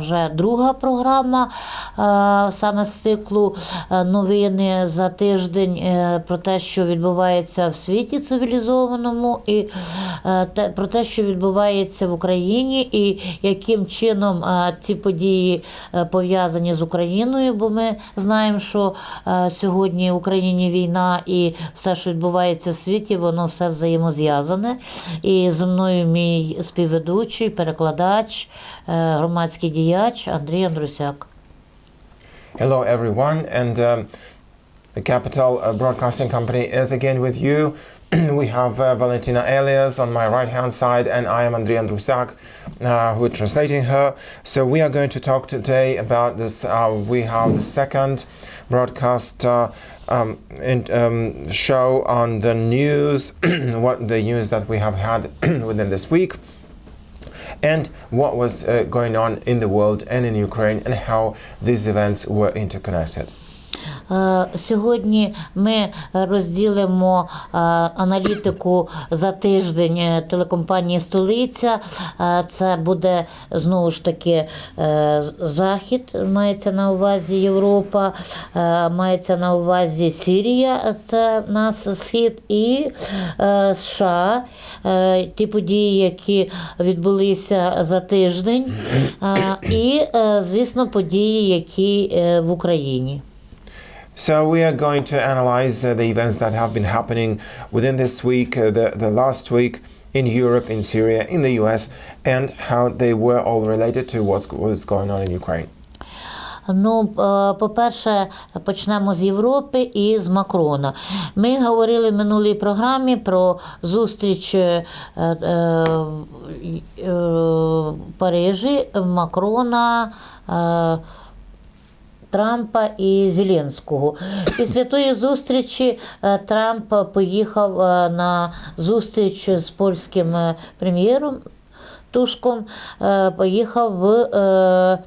Вже друга програма е, саме з циклу е, новини за тиждень е, про те, що відбувається в світі цивілізованому, і про те, що відбувається в Україні, і яким чином е, ці події е, пов'язані з Україною. Бо ми знаємо, що е, сьогодні в Україні війна і все, що відбувається в світі, воно все взаємозв'язане. І зі мною мій співведучий, перекладач, е, громадський діяч Андрій Андрусяк. Hello, everyone, and um, the Capital uh, Broadcasting Company is again with you. we have uh, Valentina Elias on my right hand side, and I am Andriy Andrusak, uh, who is translating her. So, we are going to talk today about this. Uh, we have the second broadcast uh, um, in, um, show on the news, what the news that we have had within this week and what was uh, going on in the world and in Ukraine and how these events were interconnected. Е, Сьогодні ми розділимо е, аналітику за тиждень е, телекомпанії Столиця. Це буде знову ж таки Захід, мається на увазі Європа, мається на увазі Сірія, це нас схід, і США. Ті події, які відбулися за тиждень, і, звісно, події, які в Україні. So we are going to analyze uh, the events that have been happening within this week, uh, the, the last week in Europe, in Syria, in the US, and how they were all related to what was going on in Ukraine. Ну, е, по-перше, почнемо з Європи і з Макрона. Ми говорили в минулій програмі про зустріч е, е, е, в Парижі Макрона. Трампа і Зеленського. Після тої зустрічі е, Трамп поїхав е, на зустріч з польським е, прем'єром Туском, поїхав в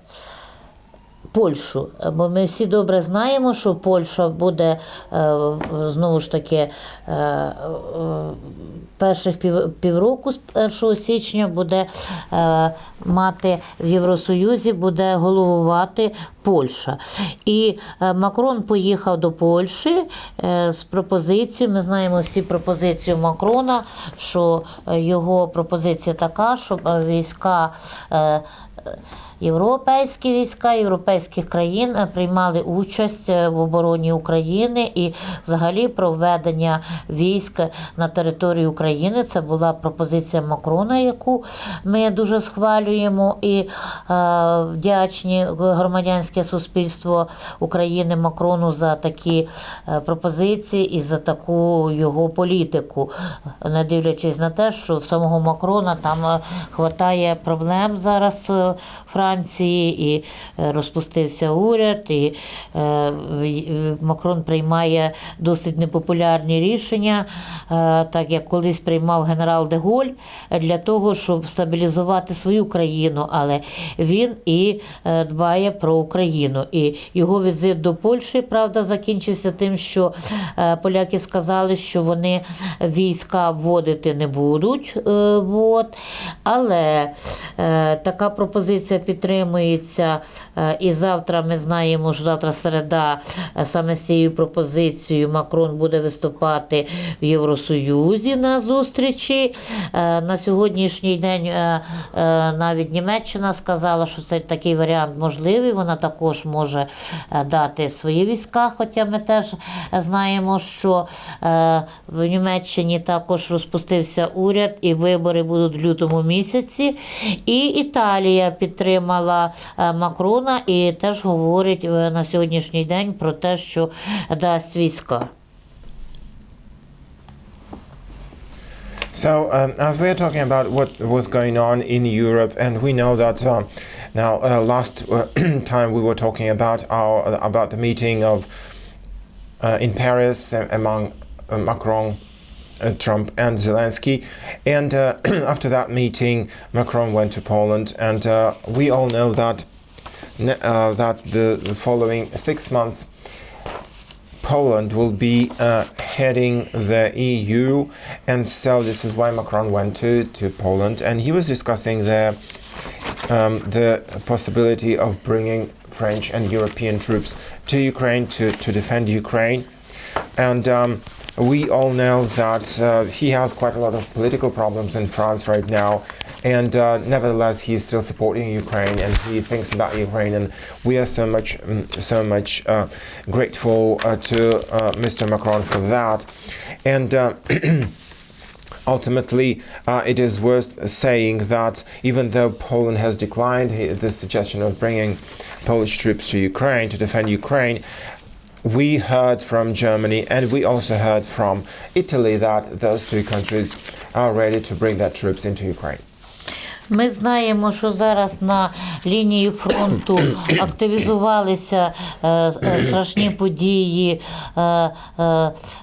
Польщу. Бо ми всі добре знаємо, що Польща буде е, знову ж таки е, е, перших пів, півроку з 1 січня буде мати в Євросоюзі, буде головувати Польща. І Макрон поїхав до Польщі з пропозицією. Ми знаємо всі пропозицію Макрона, що його пропозиція така, щоб війська. Європейські війська європейських країн е, приймали участь е, в обороні України і взагалі про введення військ на територію України. Це була пропозиція Макрона, яку ми дуже схвалюємо і е, вдячні громадянське суспільство України Макрону за такі пропозиції і за таку його політику, не дивлячись на те, що самого Макрона там хватає проблем зараз е, Франції, і е, розпустився уряд, і е, Макрон приймає досить непопулярні рішення, е, так як колись приймав генерал Деголь для того, щоб стабілізувати свою країну, але він і дбає про Україну. І його візит до Польщі, правда, закінчився тим, що поляки сказали, що вони війська вводити не будуть. от. Але така пропозиція підтримується. Е, І завтра ми знаємо, що завтра середа е, саме з цією пропозицією Макрон буде виступати в Євросоюзі на зустрічі. Е, На сьогоднішній день навіть Німеччина сказала, що це такий варіант можливий. Вона також може дати свої війська, хоча ми теж знаємо, що в Німеччині також розпустився уряд і вибори будуть в лютому місяці. І Італія підтримала е, Макрона і теж говорить е, на сьогоднішній день про те, що дасть війська. So, um, as we are talking about what was going on in Europe, and we know that uh, now uh, last uh, time we were talking about our about the meeting of uh, in Paris uh, among uh, Macron, uh, Trump, and Zelensky, and uh, after that meeting, Macron went to Poland, and uh, we all know that uh, that the, following six months Poland will be uh, heading the EU, and so this is why Macron went to, to Poland, and he was discussing the um, the possibility of bringing French and European troops to Ukraine to, to defend Ukraine. And um, we all know that uh, he has quite a lot of political problems in France right now. And uh, nevertheless, he's still supporting Ukraine, and he thinks about Ukraine. And we are so much, mm, so much uh, grateful uh, to uh, Mr. Macron for that. And uh, ultimately, uh, it is worth saying that even though Poland has declined he- this suggestion of bringing Polish troops to Ukraine to defend Ukraine, we heard from Germany and we also heard from Italy that those two countries are ready to bring their troops into Ukraine. Ми знаємо, що зараз на лінії фронту активізувалися е, е, страшні події е,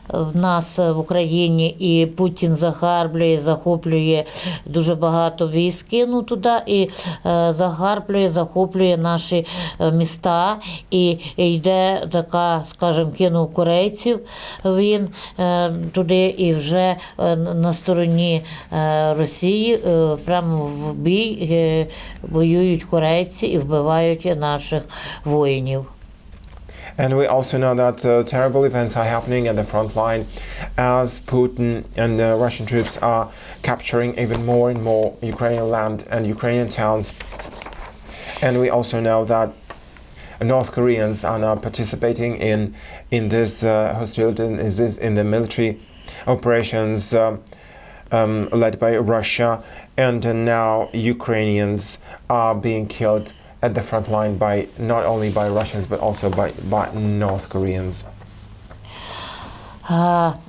в нас в Україні, і Путін загарблює, захоплює дуже багато військ кинув туди і загарблює, захоплює наші міста. І йде така, скажімо, кинув корейців він туди і вже на стороні Росії прямо в бій е, воюють корейці і вбивають наших воїнів. And we also know that uh, terrible events are happening at the front line as Putin and the Russian troops are capturing even more and more Ukrainian land and Ukrainian towns. And we also know that North Koreans are now participating in in this uh, hostility in this in the military operations um, um, led by Russia, and uh, now Ukrainians are being killed at the front line by not only by Russians but also by by North Koreans.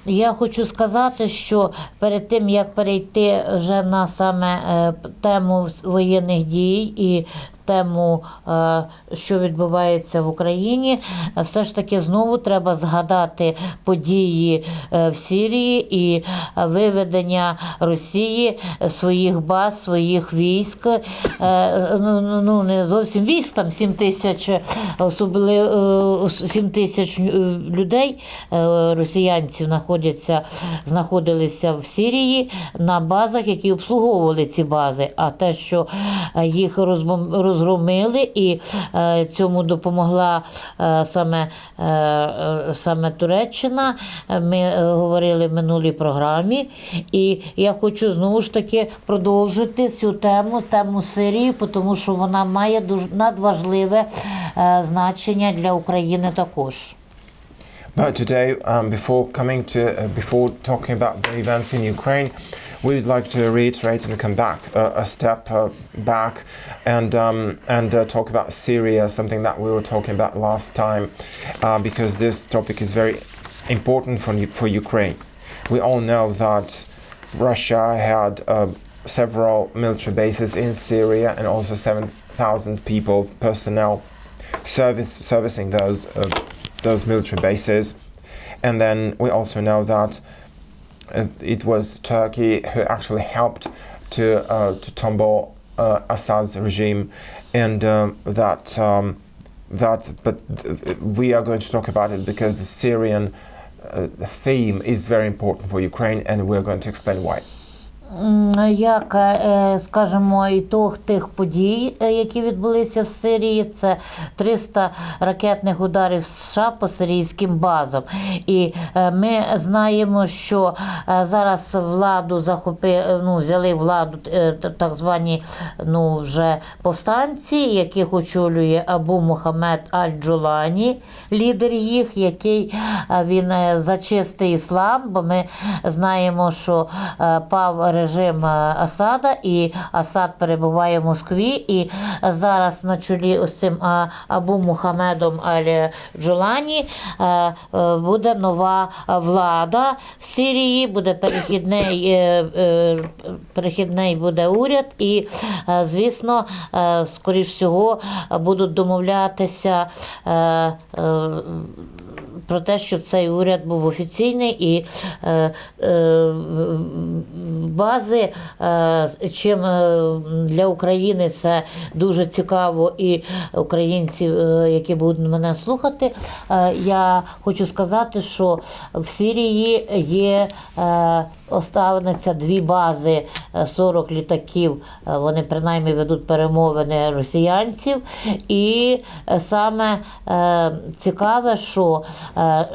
Я хочу сказати, що перед тим як перейти вже на саме е, тему воєнних дій і тему, е, що відбувається в Україні, е, все ж таки знову треба згадати події е, в Сирії і виведення Росії своїх баз, своїх військ. Ну, ну, ну, не зовсім військ, там 7 тисяч, особливо 7 тисяч людей росіянців знаходяться, знаходилися в Сирії на базах, які обслуговували ці бази. А те, що їх розбом- розгромили, і е, цьому допомогла е, саме, е, саме Туреччина. Ми говорили в минулій програмі. І я хочу знову ж таки продовжити цю тему, тему Сирії, тому що вона має дуже надважливе значення для України також. But today, um, before coming to, uh, before talking about the events in Ukraine, we would like to reiterate and come back uh, a step uh, back and um, and uh, talk about Syria, something that we were talking about last time, uh, because this topic is very important for for Ukraine. We all know that Russia had uh, several military bases in Syria and also 7,000 people personnel service, servicing those those military bases. And then we also know that it was Turkey who actually helped to uh, to tumble uh, Assad's regime, and um, that um, that. But th- we are going to talk about it because the Syrian uh, theme is very important for Ukraine, and we're going to explain why. Як, е, скажімо, ітог тих подій, е, які відбулися в Сирії, це 300 ракетних ударів США по сирійським базам. І е, ми знаємо, що е, зараз владу захопи, ну, взяли владу е, так звані ну, вже повстанці, яких очолює Абу Мухаммед Аль-Джолані, лідер їх, який е, він е, за чистий іслам, бо ми знаємо, що е, пав режим е, Асада, і Асад перебуває в Москві. І зараз на чолі ось цим Абу Мухамедом Аль-Джолані е, е, буде нова влада в Сирії, буде перехідний, е, е, перехідний буде уряд, і, е, звісно, е, скоріш всього будуть домовлятися. Про те, щоб цей уряд був офіційний і е, е, бази, е, чим е, для України це дуже цікаво, і українці, е, які будуть мене слухати, е, я хочу сказати, що в Сирії є е, останеться дві бази, е, 40 літаків. е, Вони принаймні ведуть перемовини росіянців. І е, саме е, цікаве, що е, е,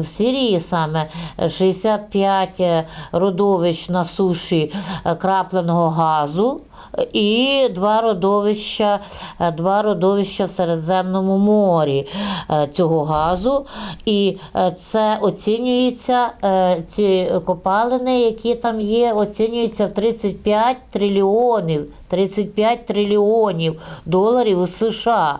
в Сирії саме 65 е, родовищ на суші е, крапленого газу. І два родовища, е, два родовища в Середземному морі е, цього газу. І е, це оцінюється, ці копалини, які там є, оцінюються в 35 трильйонів. 35 трильйонів доларів у США.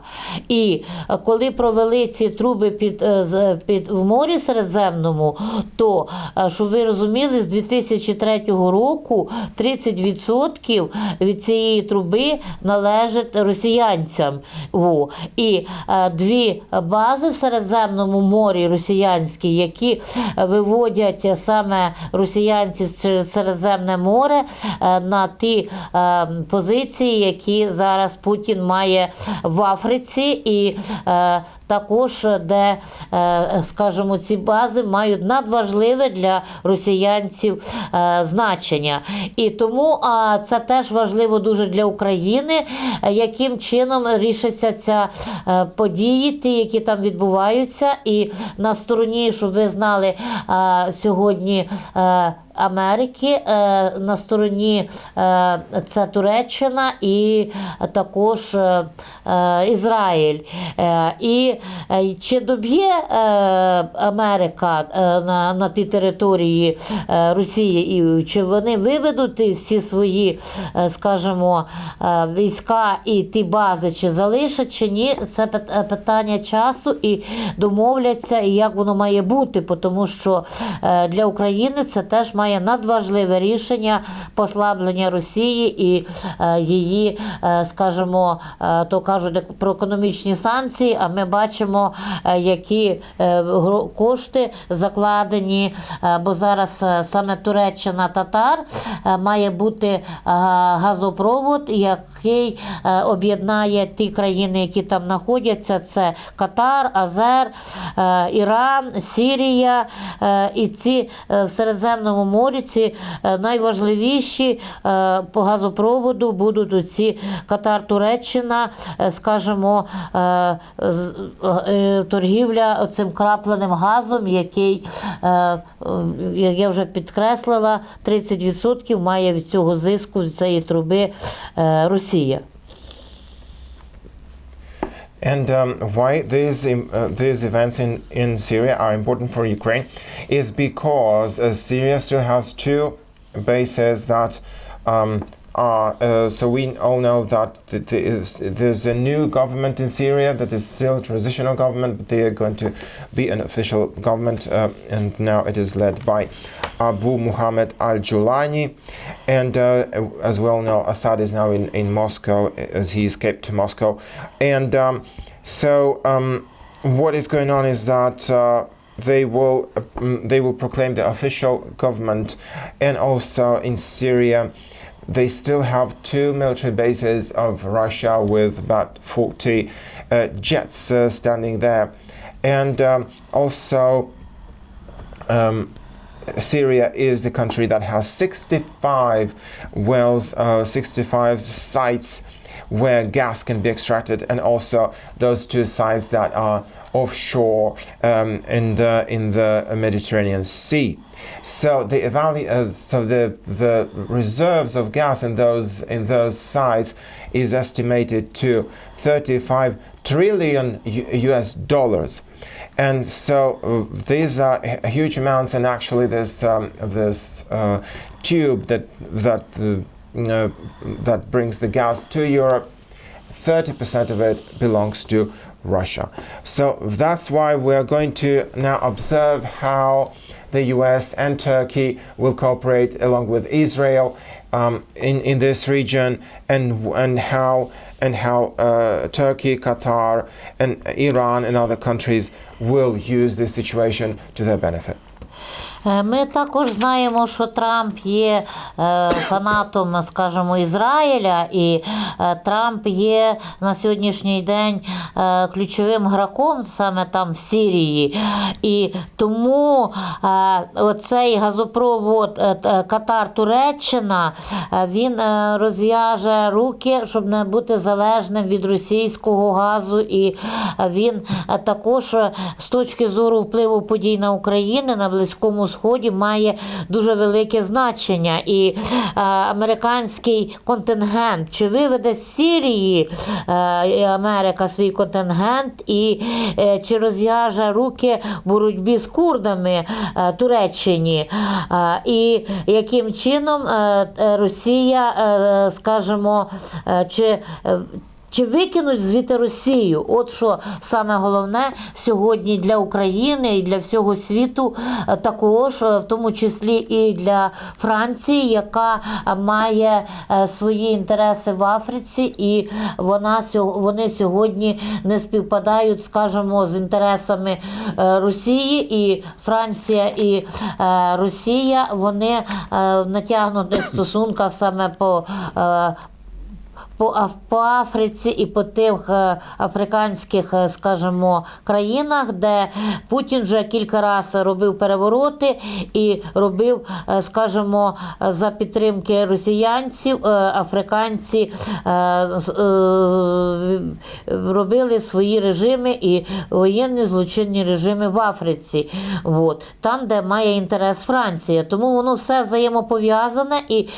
І е, коли провели ці труби під, е, під в морі Середземному, то е, щоб ви розуміли, з 2003 року 30% від цієї труби належить росіянцям. Во. І е, дві бази в Середземному морі росіянські, які е, виводять е, саме росіянців через Середземне море е, на ті е, позиції, які зараз Путін має в Африці, і е, також де, е, скажімо, ці бази мають надважливе для росіянців е, значення. І тому це теж важливо дуже для України, е, яким чином рішаться ця е, події, ті, які там відбуваються, і на стороні, щоб ви знали, е, сьогодні. е, Америки е, на стороні е, це Туреччина і також е, е, Ізраїль. Е, І е, чи доб'є е, Америка е, на, на тій території е, Росії, і чи вони виведуть всі свої, е, скажімо, е, війська і ті бази, чи залишать, чи ні, це е, питання часу і домовляться, і як воно має бути, тому що е, для України це теж має надважливе рішення послаблення Росії і е, її, е, скажімо, е, то кажуть про економічні санкції. А ми бачимо, е, які е, кошти закладені, е, бо зараз саме Туреччина татар має бути газопровод, який об'єднає ті країни, які там знаходяться. Це Катар, Азер, Іран, Сірія і ці в Середземному морі ці найважливіші по газопроводу будуть оці Катар, Туреччина, скажімо, торгівля цим крапленим газом, який, е, е, як я вже підкреслила, 30% має від цього зиску з цієї труби е, Росія. And um, why these uh, these events in, in Syria are important for Ukraine is because uh, Syria still has two bases that um, are. Uh, so we all know that th- th- is- there's a new government in Syria that is still a transitional government, but they are going to be an official government, uh, and now it is led by Abu Muhammad al Julani. And uh, as well know, Assad is now in, in Moscow as he escaped to Moscow. And um, so, um, what is going on is that. Uh, they will uh, mm, they will proclaim the official government, and also in Syria, they still have two military bases of Russia with about 40 uh, jets uh, standing there, and um, also um, Syria is the country that has 65 wells, uh, 65 sites where gas can be extracted, and also those two sites that are offshore um, in the in the Mediterranean Sea. So the evalu- uh, so the the reserves of gas in those in those sites is estimated to 35 trillion US dollars. And so uh, these are huge amounts, and actually, this um, this uh, tube that that uh, that brings the gas to Europe, 30% of it belongs to Russia. So that's why we're going to now observe how the US and Turkey will cooperate along with Israel um, in, in this region and, and how, and how uh, Turkey, Qatar, and Iran and other countries will use this situation to their benefit. Е, Ми також знаємо, що Трамп є е, фанатом, скажімо, Ізраїля, і е, Трамп є на сьогоднішній день ключовим граком саме там в Сирії. І тому оцей газопровод Катар-Туреччина він розв'яже руки, щоб не бути залежним від російського газу. І він також з точки зору впливу подій на Україну на Близькому Сході має дуже велике значення. І е, американський контингент чи виведе з Сирії е, Америка свій контингент, і е, чи розв'яже руки в боротьбі з курдами е, Туреччині, Е, і яким чином е, Росія, е, скажімо, е, чи е, чи викинуть звідти Росію? От що саме головне сьогодні для України і для всього світу, е, також, е, в тому числі і для Франції, яка має е, свої інтереси в Африці, і вона вони сьогодні не співпадають, скажімо, з інтересами Росії і Франція і Росія. Вони в натягнутих стосунках саме по. По, по Африці і по тих е, африканських, е, скажімо, країнах, де Путін вже кілька разів робив перевороти і робив, е, скажімо, за підтримки росіянців, африканці робили свої режими і воєнні злочинні режими в Африці. От. Там, де має інтерес Франція. Тому воно все взаємопов'язане, і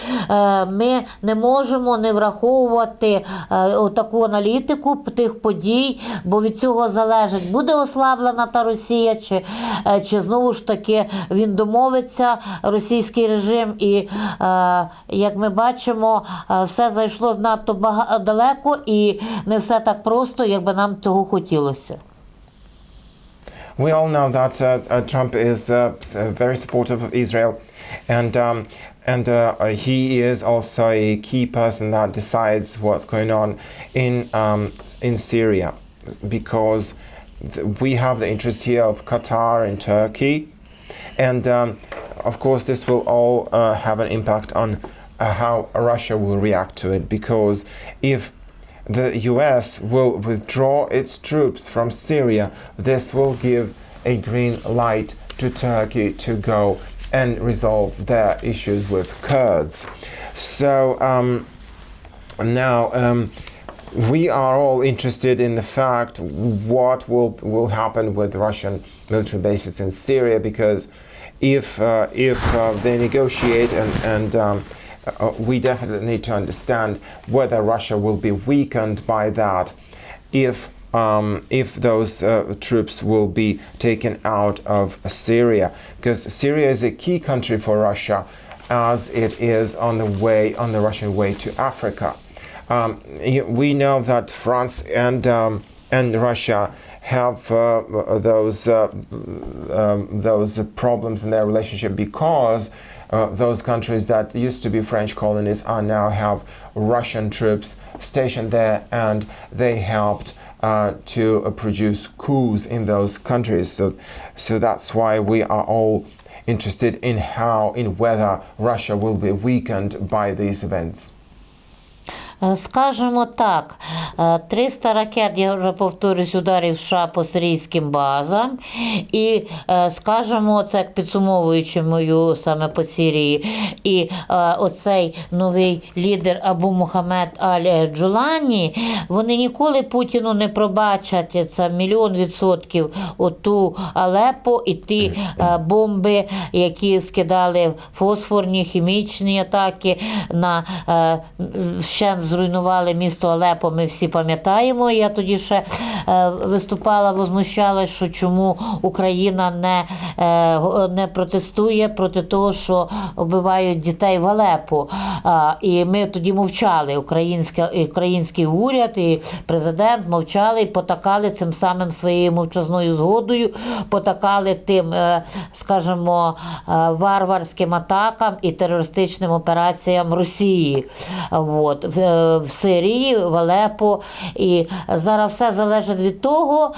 ми не можемо не враховувати е, таку аналітику тих подій, бо від цього залежить, буде ослаблена та Росія, чи, е, чи знову ж таки він домовиться, російський режим. І е, як ми бачимо, все зайшло надто далеко і не все так просто, як би нам того хотілося. We all know that uh, uh, Trump is uh, very supportive of Israel, and um, and uh, he is also a key person that decides what's going on in um, in Syria, because we have the interest here of Qatar and Turkey, and um, of course this will all uh, have an impact on uh, how Russia will react to it, because if the US will withdraw its troops from Syria. This will give a green light to Turkey to go and resolve their issues with Kurds. So um, now um, we are all interested in the fact what will will happen with Russian military bases in Syria because if uh, if uh, they negotiate and and um, uh, we definitely need to understand whether Russia will be weakened by that if um, if those uh, troops will be taken out of Syria because Syria is a key country for Russia as it is on the way on the Russian way to Africa. Um, we know that France and um, and Russia have uh, those uh, um, those problems in their relationship because uh, those countries that used to be French colonies are now have Russian troops stationed there, and they helped uh, to uh, produce coups in those countries. So, so that's why we are all interested in how, in whether Russia will be weakened by these events. Е, Скажемо так, е, 300 ракет, я вже повторюсь, ударів США по сирійським базам. І е, скажемо, це як підсумовуючи мою саме по Сирії. І е, оцей новий лідер Абу Мухаммед Аль Джулані, вони ніколи Путіну не пробачать це мільйон відсотків оту Алепо і ті е, бомби, які скидали фосфорні, хімічні атаки на е, ще зруйнували місто Алепо. Ми всі пам'ятаємо. Я тоді ще е, виступала, возмущалась, що чому Україна не, е, не протестує проти того, що вбивають дітей в Алепо. І ми тоді мовчали. Українська, і український уряд і президент мовчали і потакали цим самим своєю мовчазною згодою, потакали тим, е, скажімо, варварським атакам і терористичним операціям Росії. От. В- Сирії, в Алепо. І зараз все залежить від того,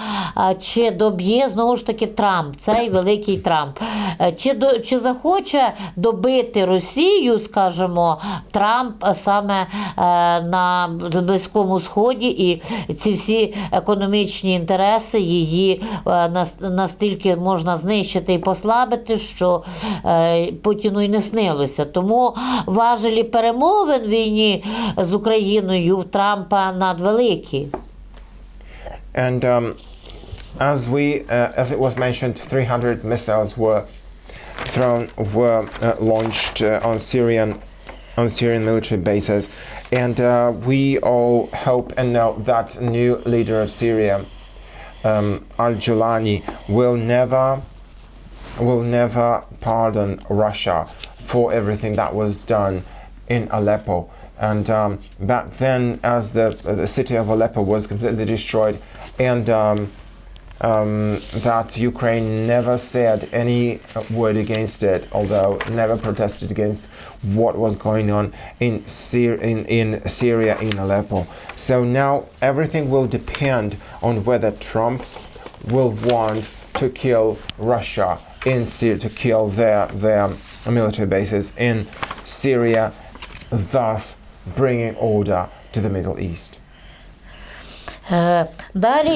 чи доб'є знову ж таки Трамп, цей великий Трамп. Е, Чи, до, чи захоче добити Росію, скажімо, Трамп саме е, на Близькому Сході, і ці всі економічні інтереси її е, настільки можна знищити і послабити, що Путіну й не снилося. Тому важелі перемовин війні з Україною в Трампа надвеликі. And um, as we, uh, as it was mentioned, 300 missiles were thrown, were uh, launched uh, on Syrian, on Syrian military bases, and uh, we all hope and know that new leader of Syria, um, Al Julani, will never, will never pardon Russia for everything that was done in Aleppo. And um, back then, as the the city of Aleppo was completely destroyed, and um, um, that Ukraine never said any word against it, although never protested against what was going on in, Syr- in, in Syria, in Aleppo. So now everything will depend on whether Trump will want to kill Russia in Syria, to kill their, their military bases in Syria, thus bringing order to the Middle East. Е, Далі